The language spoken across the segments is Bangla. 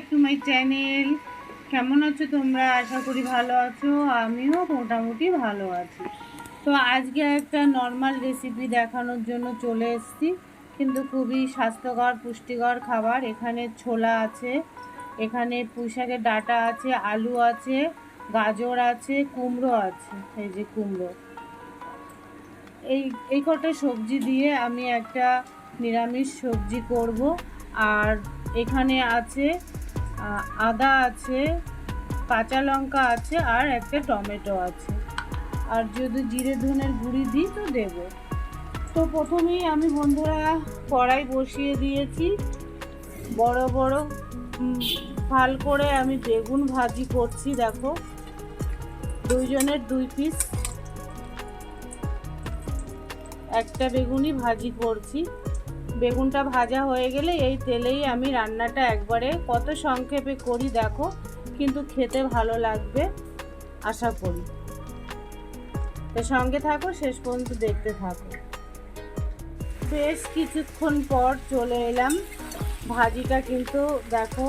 ব্যাক টু মাই চ্যানেল কেমন আছো তোমরা? আশা করি ভালো আছো। আমিও মোটামুটি ভালো আছি। তো আজকে একটা নর্মাল রেসিপি দেখানোর জন্য চলে এসেছি। কিন্তু খুবই স্বাস্থ্যকর, পুষ্টিকর খাবার। এখানে ছোলা আছে, এখানে পুঁইশাকের ডাটা আছে, আলু আছে, গাজর আছে, কুমড়ো আছে। এই যে কুমড়ো। এই এই কটা সবজি দিয়ে আমি একটা নিরামিষ সবজি করব। আর এখানে আছে আদা আছে, কাঁচা লঙ্কা আছে আর একটা টমেটো আছে। আর যদি জিরে ধনের গুঁড়ি দিই তো দেব। তো প্রথমেই আমি বন্ধুরা কড়াই বসিয়ে দিয়েছি। বড় বড় ভালো করে আমি বেগুন ভাজি করছি, দেখো। দুইজনের দুই পিস একটা বেগুনই ভাজি করছি। বেগুনটা ভাজা হয়ে গেলে এই তেলেই আমি রান্নাটা একবারে। কত সংক্ষেপে করি দেখো, কিন্তু খেতে ভালো লাগবে, আশা করি। তো সঙ্গে থাকো, শেষ পর্যন্ত দেখতে থাকো। বেশ কিছুক্ষণ পর চলে এলাম। ভাজিটা কিন্তু দেখো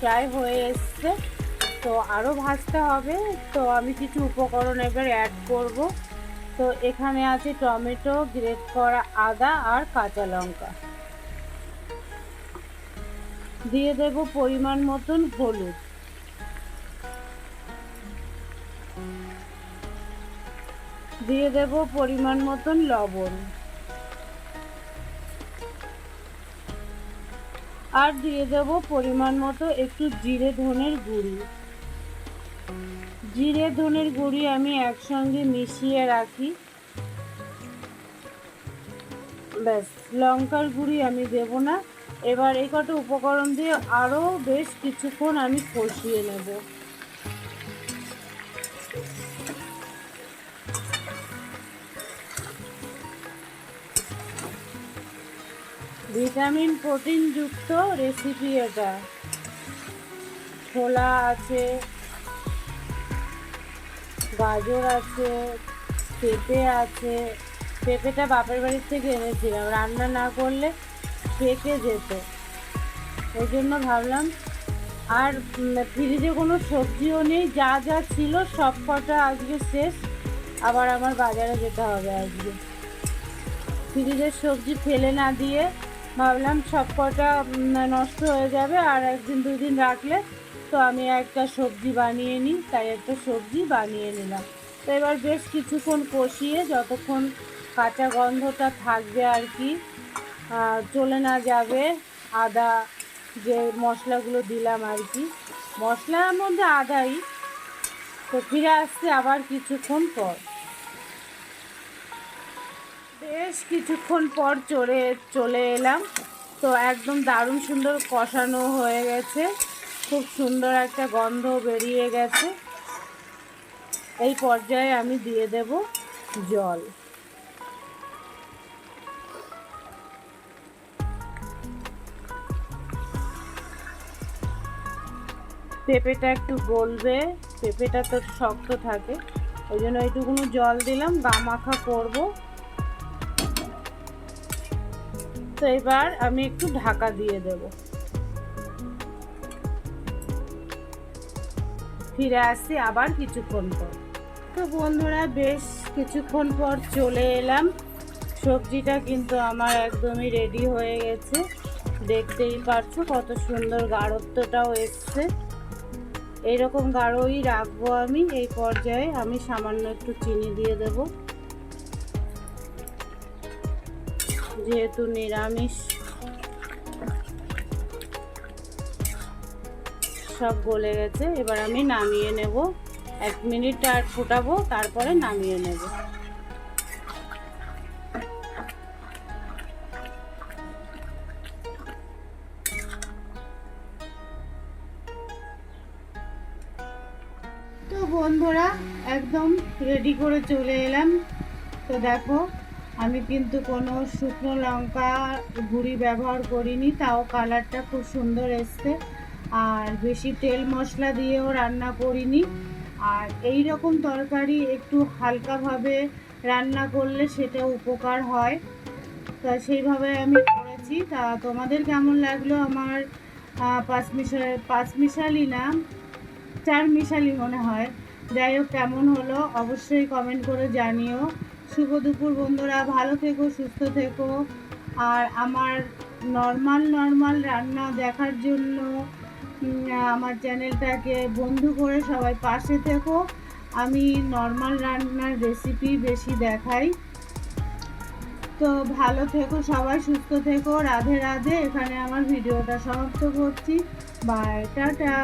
প্রায় হয়ে এসছে। তো আরও ভাজতে হবে, তো আমি কিছু উপকরণ এবার অ্যাড করব। তো এখানে আছে টমেটো, গ্রেট করা আদা আর কাঁচা লঙ্কা। দিয়ে দেব পরিমাণ মতন হলুদ। দিয়ে দেব পরিমাণ মতন লবণ। আর দিয়ে দেব পরিমাণ মতো একটু জিরে ধনের গুঁড়ি। জিরে, ধনের গুঁড়ি আমি একসঙ্গে মিশিয়ে রাখি। ব্যাস, লঙ্কার গুঁড়ি আমি দেব না। এবার এই কটা উপকরণ দিয়ে আরও বেশ কিছুক্ষণ আমি কষিয়ে নেব। ভিটামিন প্রোটিনযুক্ত রেসিপি এটা। ছোলা আছে গাজর আছে, পেঁপে আছে। পেঁপেটা বাপের বাড়ির থেকে এনেছিলাম। রান্না না করলে পেকে যেত। ওই জন্য ভাবলাম, আর ফ্রিজে কোনো সবজিও নেই। যা যা ছিল সব কটা আজকে শেষ। আবার আমার বাজারে যেতে হবে আজকে। ফ্রিজের সবজি ফেলে না দিয়ে ভাবলাম সব কটা নষ্ট হয়ে যাবে। আর একদিন দুই দিন রাখলে তো আমি একটা সবজি বানিয়ে নিই, তাই একটা সবজি বানিয়ে নিলাম। তো এবার বেশ কিছুক্ষণ কষিয়ে যতক্ষণ কাঁচা গন্ধটা থাকবে আর কি চলে না যাবে আদা যে মশলাগুলো দিলাম আর কি। মশলার মধ্যে আদাই, তো ফিরে আসছে আবার কিছুক্ষণ পর। বেশ কিছুক্ষণ পর চলে চলে এলাম। তো একদম দারুণ সুন্দর কষানো হয়ে গেছে। খুব সুন্দর একটা গন্ধ বেরিয়ে গেছে। এই পর্যায়ে আমি দিয়ে দেব জল। পেঁপেটা একটু গলবে, পেঁপেটা তো শক্ত থাকে। ওই জন্য এইটুকুনো জল দিলাম গা মাখা করব। তো এবার আমি একটু ঢাকা দিয়ে দেব। ফিরে আসছি আবার কিছুক্ষণ পর। তো বন্ধুরা, বেশ কিছুক্ষণ পর চলে এলাম। সবজিটা কিন্তু আমার একদমই রেডি হয়ে গেছে। দেখতেই পারছ কত সুন্দর গাঢ়ত্বটাও এসছে। এইরকম গাঢ়ই রাখব আমি। এই পর্যায়ে আমি সামান্য একটু চিনি দিয়ে দেবো। যেহেতু নিরামিষ। সব গলে গেছে, এবার আমি নামিয়ে নেব। এক মিনিট আর ফুটাবো, তারপরে নামিয়ে নেব। তো বন্ধুরা, একদম রেডি করে চলে এলাম। তো দেখো, আমি কিন্তু কোনো শুকনো লঙ্কা গুঁড়ি ব্যবহার করিনি, তাও কালারটা খুব সুন্দর এসছে। আর বেশি তেল মশলা দিয়েও রান্না করিনি। আর এই রকম তরকারি একটু হালকাভাবে রান্না করলে সেটা উপকার হয়। তা সেইভাবে আমি করেছি। তা তোমাদের কেমন লাগল আমার পাঁচ মিশাল পাঁচ মিশালি না? চার মিশালি মনে হয়। যাই হোক, কেমন হলো অবশ্যই কমেন্ট করে জানিও। শুভ দুপুর বন্ধুরা, ভালো থেকো, সুস্থ থেকো। আর আমার নর্মাল নর্মাল রান্না দেখার জন্য আমার চ্যানেলটাকে বন্ধু করে সবাই পাশে থেকো। আমি নর্মাল রান্নার রেসিপি বেশি দেখাই। তো ভালো থেকো, সবাই সুস্থ থেকো। রাধে রাধে, এখানে আমার ভিডিওটা সমাপ্ত করছি। Bye tata!